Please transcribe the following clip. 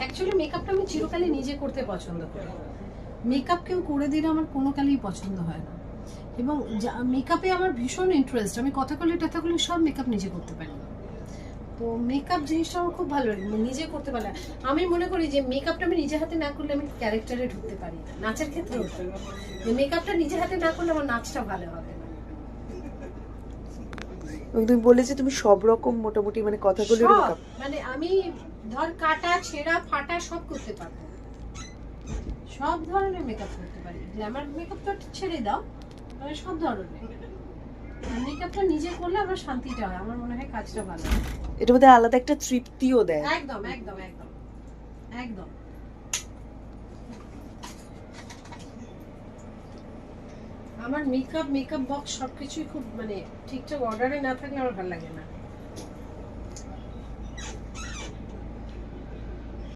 Actually মেকআপটা আমি চিরকালই নিজে করতে পছন্দ করি। মেকআপ কেউ করে দিলে আমার কোনো কালেই পছন্দ হয় না। এবং মেকআপে আমার ভীষণ ইন্টারেস্ট আমি কথা কথাগুলি টাথাগুলি সব মেকআপ নিজে করতে পারি তো মেকআপ জিনিসটা আমার খুব ভালো লাগে। মানে নিজে করতে পারি আমি মনে করি যে মেকআপটা আমি নিজে হাতে না করলে আমি ক্যারেক্টারে ঢুকতে পারি না। নাচের ক্ষেত্রেও যে মেকআপটা নিজে হাতে না করলে আমার নাচটা ভালো হবে তুমি বলে যে তুমি সব রকম মোটামুটি মানে কথাগুলো মানে আমি ধর কাটা ছেঁড়া ফাটা সব করতে পারব। সব ধরনের মেকআপ করতে পারি। গ্ল্যামার মেকআপ তো ছেড়ে দাও মানে সব ধরনের। মেকআপটা নিজে করলে আমার শান্তিটা হয় আমার মনে হয় কাজটা ভালো হয়। এটার মধ্যে আলাদা একটা তৃপ্তিও দেয়। একদম একদম একদম একদম। আমার মেকআপ মেকআপ বক্স সবকিছুই খুব মানে ঠিকঠাক অর্ডারে না থাকলে আমার ভালো লাগে না।